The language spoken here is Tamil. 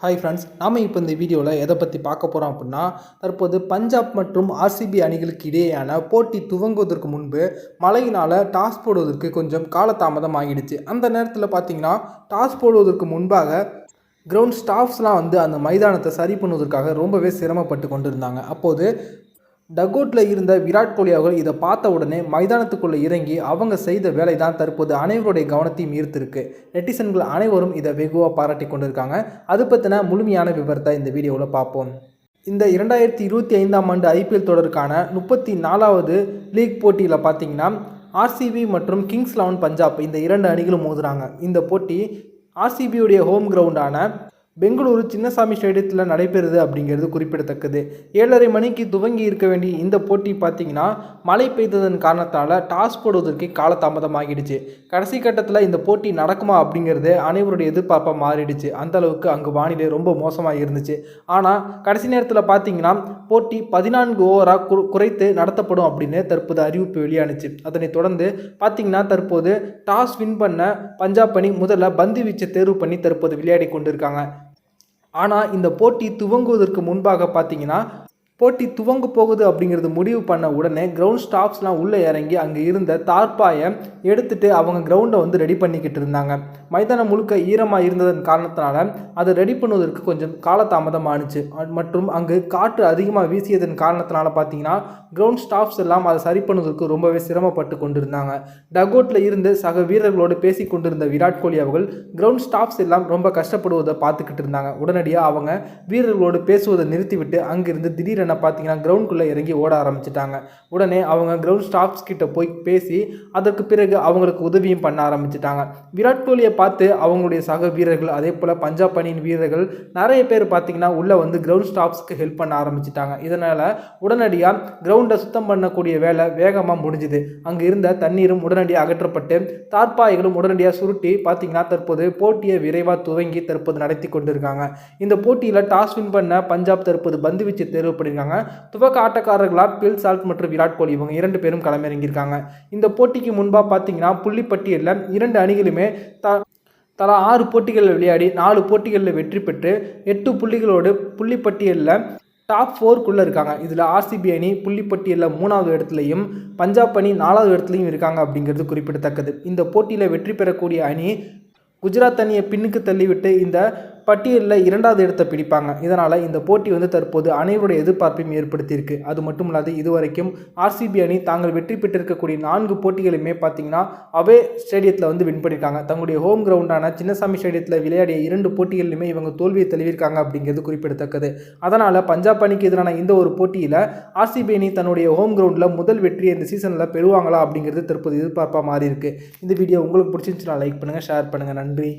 ஹாய் ஃப்ரெண்ட்ஸ் நாம் இப்போ இந்த வீடியோவில் எதை பற்றி பார்க்க போகிறோம் அப்படின்னா தற்போது பஞ்சாப் மற்றும் ஆர்சிபி அணிகளுக்கு இடையேயான போட்டி துவங்குவதற்கு முன்பு மழையினால் டாஸ் போடுவதற்கு கொஞ்சம் காலதாமதம் ஆகிடுச்சு. அந்த நேரத்தில் பார்த்தீங்கன்னா டாஸ் போடுவதற்கு முன்பாக கிரவுண்ட் ஸ்டாஃப்ஸ்லாம் வந்து அந்த மைதானத்தை சரி பண்ணுவதற்காக ரொம்பவே சிரமப்பட்டு கொண்டிருந்தாங்க. அப்போது டக்கோட்டில் இருந்த விராட் கோலி அவர்கள் இதை பார்த்த உடனே மைதானத்துக்குள்ளே இறங்கி அவங்க செய்த வேலை தான் தற்போது அனைவருடைய கவனத்தையும் ஈர்த்திருக்கு. நெட்டிசன்கள் அனைவரும் இதை வெகுவாக பாராட்டி கொண்டிருக்காங்க. அது பற்றின முழுமையான விவரத்தை இந்த வீடியோவில் பார்ப்போம். இந்த இரண்டாயிரத்தி இருபத்தி ஐந்தாம் ஆண்டு ஐபிஎல் தொடருக்கான முப்பத்தி நாலாவது லீக் போட்டியில் பார்த்தீங்கன்னா ஆர்சிபி மற்றும் கிங்ஸ் லெவன் பஞ்சாப் இந்த இரண்டு அணிகளும் மோதுறாங்க. இந்த போட்டி ஆர்சிபியுடைய ஹோம் கிரவுண்டான பெங்களூரு சின்னசாமி ஸ்டேடியத்தில் நடைபெறுது அப்படிங்கிறது குறிப்பிடத்தக்கது. ஏழரை மணிக்கு துவங்கி இருக்க வேண்டிய இந்த போட்டி பார்த்தீங்கன்னா மழை பெய்ததன் காரணத்தால் டாஸ் போடுவதற்கு காலதாமதமாகிடுச்சு. கடைசி கட்டத்தில் இந்த போட்டி நடக்குமா அப்படிங்கிறது அனைவருடைய எதிர்பார்ப்பாக மாறிடுச்சு. அந்த அளவுக்கு அங்கு வானிலை ரொம்ப மோசமாக இருந்துச்சு. ஆனால் கடைசி நேரத்தில் பார்த்தீங்கன்னா போட்டி பதினான்கு ஓவராக கு குறைத்து நடத்தப்படும் அப்படின்னு தற்போது அறிவிப்பு வெளியானுச்சு. அதனைத் தொடர்ந்து பார்த்தீங்கன்னா தற்போது டாஸ் வின் பண்ண பஞ்சாப் அணி முதல்ல பந்து வீச்சை தேர்வு பண்ணி தற்போது விளையாடி கொண்டிருக்காங்க. ஆனால் இந்த போட்டி துவங்குவதற்கு முன்பாக பார்த்தீங்கன்னா போட்டி துவங்க போகுது அப்படிங்கிறது முடிவு பண்ண உடனே கிரவுண்ட் ஸ்டாஃப்ஸ்லாம் உள்ளே இறங்கி அங்கே இருந்த தார்ப்பாயை எடுத்துட்டு அவங்க கிரவுண்டை வந்து ரெடி பண்ணிக்கிட்டு இருந்தாங்க. மைதானம் முழுக்க ஈரமாக இருந்ததன் காரணத்தினால அதை ரெடி பண்ணுவதற்கு கொஞ்சம் காலதாமதம் ஆணுச்சு. மற்றும் அங்கு காற்று அதிகமாக வீசியதன் காரணத்தினால பார்த்தீங்கன்னா கிரவுண்ட் ஸ்டாஃப்ஸ் எல்லாம் அதை சரி பண்ணுவதற்கு ரொம்பவே சிரமப்பட்டு கொண்டிருந்தாங்க. டகோட்டில் இருந்து சக வீரர்களோடு பேசி கொண்டிருந்த விராட் கோலி அவர்கள் கிரவுண்ட் ஸ்டாஃப்ஸ் எல்லாம் ரொம்ப கஷ்டப்படுவதை பார்த்துக்கிட்டு இருந்தாங்க. உடனடியாக அவங்க வீரர்களோடு பேசுவதை நிறுத்திவிட்டு அங்கிருந்து திடீரென பார்த்தீங்கன்னா கிரவுண்டுக்குள்ளே இறங்கி ஓட ஆரம்பிச்சிட்டாங்க. உடனே அவங்க கிரவுண்ட் ஸ்டாஃப்ஸ் கிட்ட போய் பேசி அதற்கு பிறகு அவங்களுக்கு உதவியும் பண்ண ஆரம்பிச்சிட்டாங்க. விராட் கோலியை பார்த்து அவங்களுடைய சக வீரர்கள் அதே போல் பஞ்சாப் அணியின் வீரர்கள் நிறைய பேர் பார்த்தீங்கன்னா உள்ளே வந்து கிரவுண்ட் ஸ்டாஃப்ஸ்க்கு ஹெல்ப் பண்ண ஆரம்பிச்சிட்டாங்க. இதனால் உடனடியாக கிரவுண்டை சுத்தம் பண்ணக்கூடிய வேலை வேகமாக முடிஞ்சுது. அங்கே இருந்த தண்ணீரும் உடனடியாக அகற்றப்பட்டு தார்ப்பாய்களும் உடனடியாக சுருட்டி பார்த்தீங்கன்னா தற்போது போட்டியை விரைவாக துவங்கி தற்போது நடத்தி கொண்டிருக்காங்க. இந்த போட்டியில் டாஸ் வின் பண்ண பஞ்சாப் தற்போது பந்து வீச்சு தேர்வு பண்ணியிருக்காங்க துவக்க ஆட்டக்காரர்களாக பில் சால்ட் மற்றும் விராட் கோலி இவங்க இரண்டு பேரும் களமிறங்கியிருக்காங்க. இந்த போட்டிக்கு முன்பாக பார்த்தீங்கன்னா புள்ளிப்பட்டியலில் இரண்டு அணிகளுமே த தலா ஆறு போட்டிகளில் விளையாடி நாலு போட்டிகளில் வெற்றி பெற்று எட்டு புள்ளிகளோடு புள்ளிப்பட்டியலில் டாப் ஃபோர்க்குள்ளே இருக்காங்க. இதில் ஆர்சிபி அணி புள்ளிப்பட்டியலில் மூணாவது இடத்துலையும் பஞ்சாப் அணி நாலாவது இடத்துலையும் இருக்காங்க அப்படிங்கிறது குறிப்பிடத்தக்கது. இந்த போட்டியில் வெற்றி பெறக்கூடிய அணி குஜராத் அணியை பின்னுக்கு தள்ளிவிட்டு இந்த பட்டியலில் இரண்டாவது இடத்தை பிடிப்பாங்க. இதனால் இந்த போட்டி வந்து தற்போது அனைவருடைய எதிர்பார்ப்பையும் ஏற்படுத்தியிருக்கு. அது மட்டும் இல்லாது இதுவரைக்கும் ஆர்சிபி அணி தாங்கள் வெற்றி பெற்றிருக்கக்கூடிய நான்கு போட்டிகளுமே பார்த்தீங்கன்னா அவே ஸ்டேடியத்தில் வந்து வின் பண்ணியிருக்காங்க. தங்களுடைய ஹோம் கிரவுண்டான சின்னசாமி ஸ்டேடியத்தில் விளையாடிய இரண்டு போட்டிகளிலுமே இவங்க தோல்வியை தெளிவிருக்காங்க அப்படிங்கிறது குறிப்பிடத்தக்கது. அதனால் பஞ்சாப் அணிக்கு எதிரான இந்த ஒரு போட்டியில் ஆர்சிபி அணி தன்னுடைய ஹோம் கிரவுண்டில் முதல் வெற்றியை இந்த சீசனில் பெறுவாங்களா அப்படிங்கிறது தற்போது எதிர்பார்ப்பாக மாறி இருக்குது இந்த வீடியோ உங்களுக்கு பிடிச்சிருந்துச்சுன்னா லைக் பண்ணுங்கள் ஷேர் பண்ணுங்கள் நன்றி.